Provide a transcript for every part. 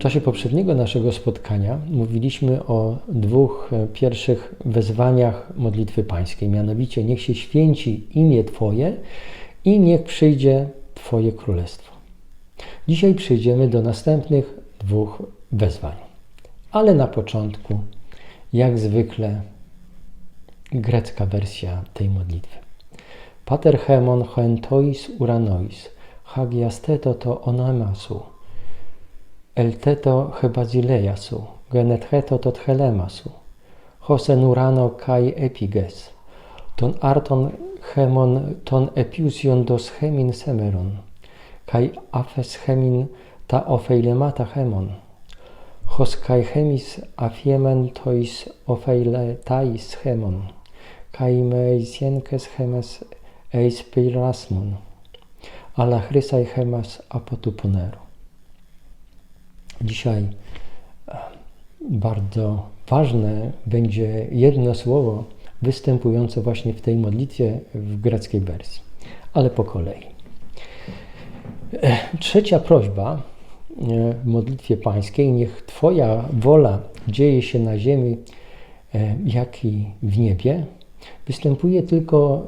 czasie poprzedniego naszego spotkania mówiliśmy o dwóch e, pierwszych wezwaniach modlitwy pańskiej, mianowicie niech się święci imię Twoje i niech przyjdzie Twoje królestwo. Dzisiaj przejdziemy do następnych dwóch wezwań. Ale na początku, jak zwykle, grecka wersja tej modlitwy. Pater hemon hoentois uranois, hagiasteto to onemasu, ελτέτο χεμπαζιλέασου, γενετχέτο το τχελέμασου, χωσεν ουράνο καί επίγες, τον άρτον χέμον τον επιούσιον δος χέμιν σέμερον, καί αφες χέμιν τα οφειλεμάτα χέμον, χως καί χέμις αφιέμεν tois ofeile tais hemon, kai εισιένκες χέμες εισπυράσμον, αλλά χρύσαι χέμας από του πονέρου. Dzisiaj e, bardzo ważne będzie jedno słowo występujące właśnie w tej modlitwie w greckiej wersji, ale po kolei. E, Trzecia prośba e, w modlitwie pańskiej, niech Twoja wola dzieje się na ziemi, jak i w niebie, występuje tylko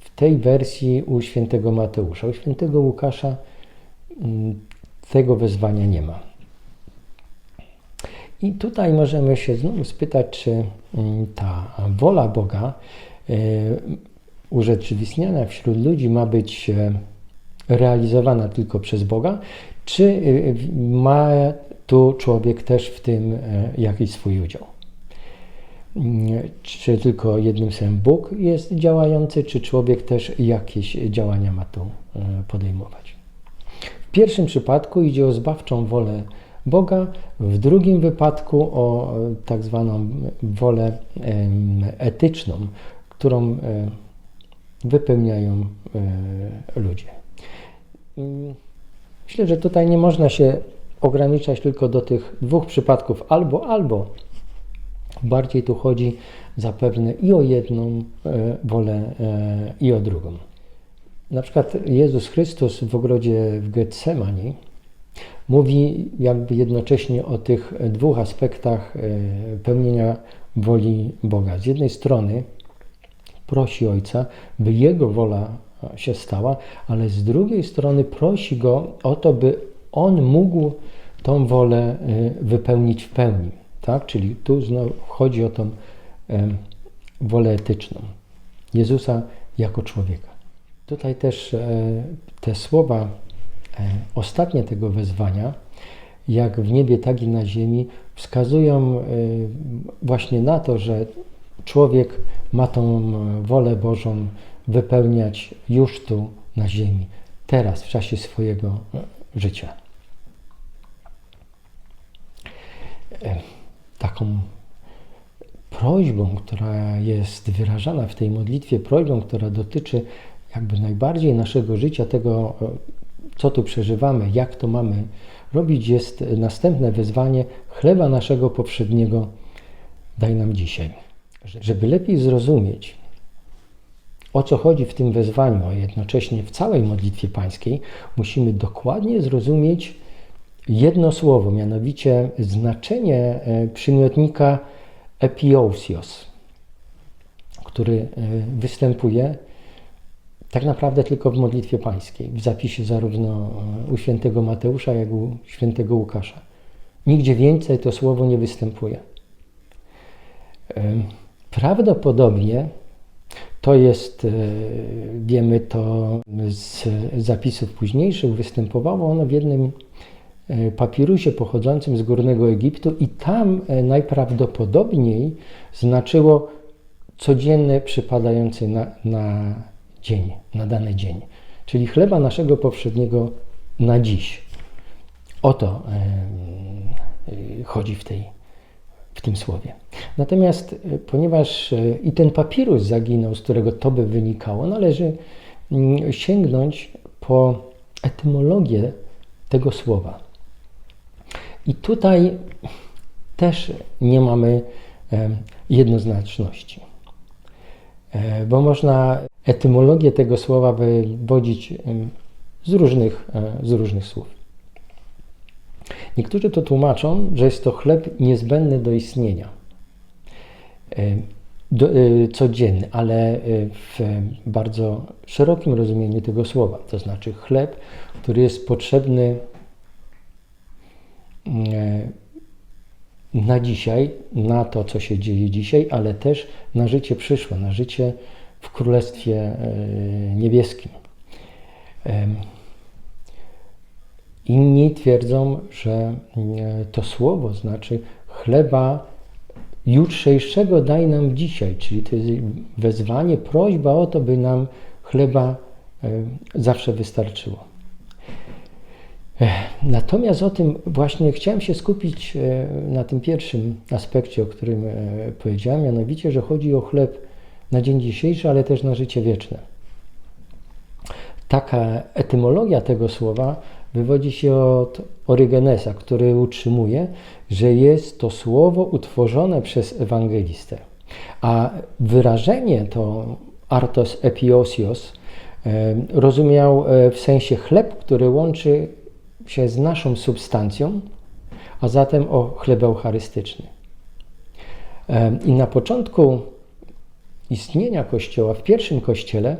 w tej wersji u świętego Mateusza. U świętego Łukasza mm, tego wezwania nie ma. I tutaj możemy się znowu spytać, czy mm, ta wola Boga y, urzeczywistniana wśród ludzi ma być e, realizowana tylko przez Boga, czy y, ma tu człowiek też w tym e, jakiś swój udział? Czy tylko jednym słowem Bóg jest działający, czy człowiek też jakieś działania ma tu e, podejmować? W pierwszym przypadku idzie o zbawczą wolę Boga, w drugim wypadku o e, tak zwaną wolę etyczną, którą e, wypełniają e, ludzie. Mm, Myślę, że tutaj nie można się ograniczać tylko do tych dwóch przypadków albo, albo. Bardziej tu chodzi zapewne i o jedną wolę, i o drugą. Na przykład Jezus Chrystus w ogrodzie w Getsemani mówi jakby jednocześnie o tych dwóch aspektach e, pełnienia woli Boga. Z jednej strony prosi Ojca, by Jego wola się stała, ale z drugiej strony prosi Go o to, by On mógł tą wolę e, wypełnić w pełni. Tak? Czyli tu znowu chodzi o tą e, wolę etyczną Jezusa jako człowieka. Tutaj też te słowa ostatnie tego wezwania, jak w niebie, tak i na ziemi, wskazują e, właśnie na to, że człowiek ma tą e, wolę Bożą wypełniać już tu na ziemi, teraz, w czasie swojego e, życia. E, Taką prośbą, która jest wyrażana w tej modlitwie, prośbą, która dotyczy jakby najbardziej naszego życia, tego, e, co tu przeżywamy, jak to mamy robić, jest następne wezwanie chleba naszego powszedniego daj nam dzisiaj. Żeby lepiej zrozumieć, o co chodzi w tym wezwaniu, a jednocześnie w całej modlitwie pańskiej, musimy dokładnie zrozumieć jedno słowo, mianowicie znaczenie e, przymiotnika epiousios, który e, występuje tak naprawdę tylko w modlitwie pańskiej, w zapisie zarówno e, u świętego Mateusza, jak i u świętego Łukasza. Nigdzie więcej to słowo nie występuje. Prawdopodobnie to jest, wiemy to z zapisów późniejszych, występowało ono w jednym papirusie pochodzącym z Górnego Egiptu i tam najprawdopodobniej znaczyło codzienny przypadający na, na dzień, na dany dzień. Czyli chleba naszego powszedniego na dziś. O to e, chodzi w, tej, w tym słowie. Natomiast e, ponieważ e, i ten papirus zaginął, z którego to by wynikało, należy mm, sięgnąć po etymologię tego słowa. I tutaj też nie mamy jednoznaczności, bo można etymologię tego słowa wywodzić z różnych, z różnych słów. Niektórzy to tłumaczą, że jest to chleb niezbędny do istnienia. Do, codzienny, ale w bardzo szerokim rozumieniu tego słowa, to znaczy chleb, który jest potrzebny na dzisiaj, na to, co się dzieje dzisiaj, ale też na życie przyszłe, na życie w Królestwie Niebieskim. Inni twierdzą, że e, to słowo znaczy chleba jutrzejszego daj nam dzisiaj, czyli to jest wezwanie, prośba o to, by nam chleba e, zawsze wystarczyło. Natomiast o tym właśnie chciałem się skupić e, na tym pierwszym aspekcie, o którym powiedziałem, mianowicie, że chodzi o chleb na dzień dzisiejszy, ale też na życie wieczne. Taka etymologia tego słowa wywodzi się od Orygenesa, który utrzymuje, że jest to słowo utworzone przez ewangelistę. A wyrażenie to artos epiosios rozumiał e, w sensie chleb, który łączy się z naszą substancją, a zatem o chleb eucharystyczny. I na początku istnienia Kościoła, w pierwszym Kościele,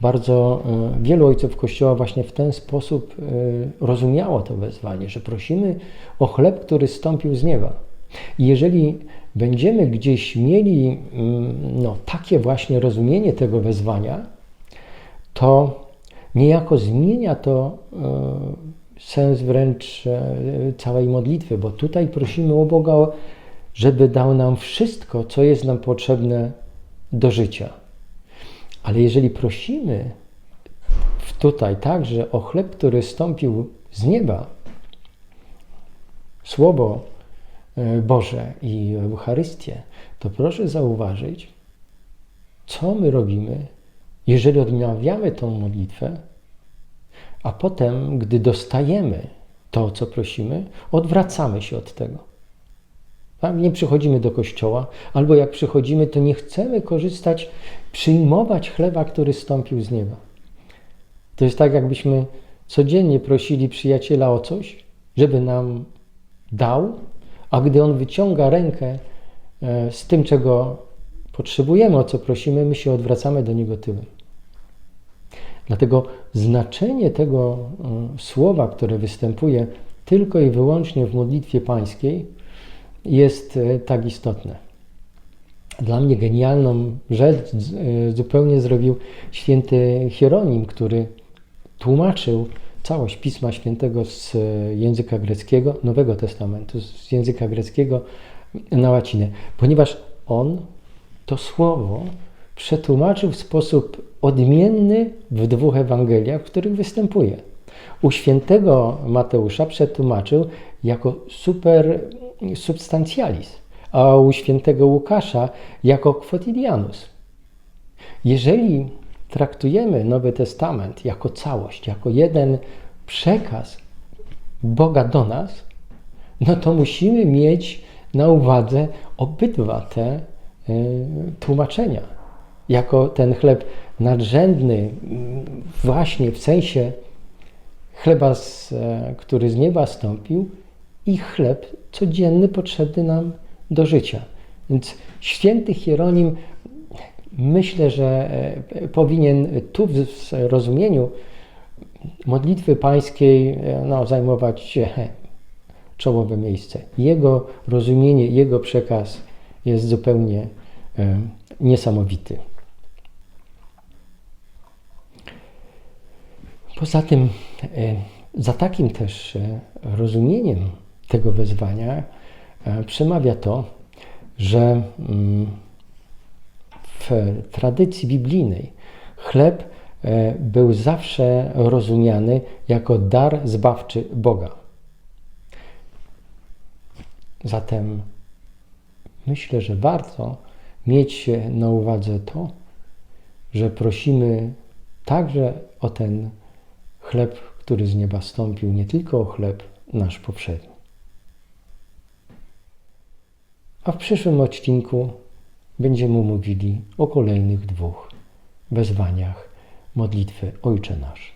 bardzo e, wielu ojców Kościoła właśnie w ten sposób e, rozumiało to wezwanie, że prosimy o chleb, który stąpił z nieba. I jeżeli będziemy gdzieś mieli mm, no, takie właśnie rozumienie tego wezwania, to niejako zmienia to e, sens wręcz całej modlitwy, bo tutaj prosimy o Boga, żeby dał nam wszystko, co jest nam potrzebne do życia. Ale jeżeli prosimy tutaj także o chleb, który stąpił z nieba, Słowo e, Boże i Eucharystię, to proszę zauważyć, co my robimy, jeżeli odmawiamy tą modlitwę, a potem, gdy dostajemy to, co prosimy, odwracamy się od tego. Tak? Nie przychodzimy do kościoła, albo jak przychodzimy, to nie chcemy korzystać przyjmować chleba, który stąpił z nieba. To jest tak, jakbyśmy codziennie prosili przyjaciela o coś, żeby nam dał, a gdy on wyciąga rękę e, z tym, czego potrzebujemy, o co prosimy, my się odwracamy do niego tyłem. Dlatego znaczenie tego e, słowa, które występuje tylko i wyłącznie w modlitwie pańskiej, jest e, tak istotne dla mnie genialną rzecz e, zupełnie zrobił święty Hieronim, który tłumaczył całość Pisma Świętego z języka greckiego, Nowego Testamentu, z języka greckiego na łacinę, ponieważ on to słowo przetłumaczył w sposób odmienny w dwóch Ewangeliach, w których występuje. U świętego Mateusza przetłumaczył jako super substancjalis a u świętego Łukasza jako quotidianus. Jeżeli traktujemy Nowy Testament jako całość, jako jeden przekaz Boga do nas, no to musimy mieć na uwadze obydwa te y, tłumaczenia. Jako ten chleb nadrzędny, właśnie w sensie chleba, e, który z nieba stąpił, i chleb codzienny potrzebny nam do życia. Więc święty Hieronim myślę, że e, powinien tu w rozumieniu modlitwy pańskiej e, no, zajmować czołowe miejsce. Jego rozumienie, jego przekaz jest zupełnie e, niesamowity. Poza tym, za takim też rozumieniem tego wezwania E, przemawia to, że mm, w tradycji biblijnej chleb e, był zawsze rozumiany jako dar zbawczy Boga. Zatem myślę, że warto mieć na uwadze to, że prosimy także o ten chleb, który z nieba stąpił, nie tylko o chleb nasz powszedni. A w przyszłym odcinku będziemy mówili o kolejnych dwóch wezwaniach modlitwy Ojcze Nasz.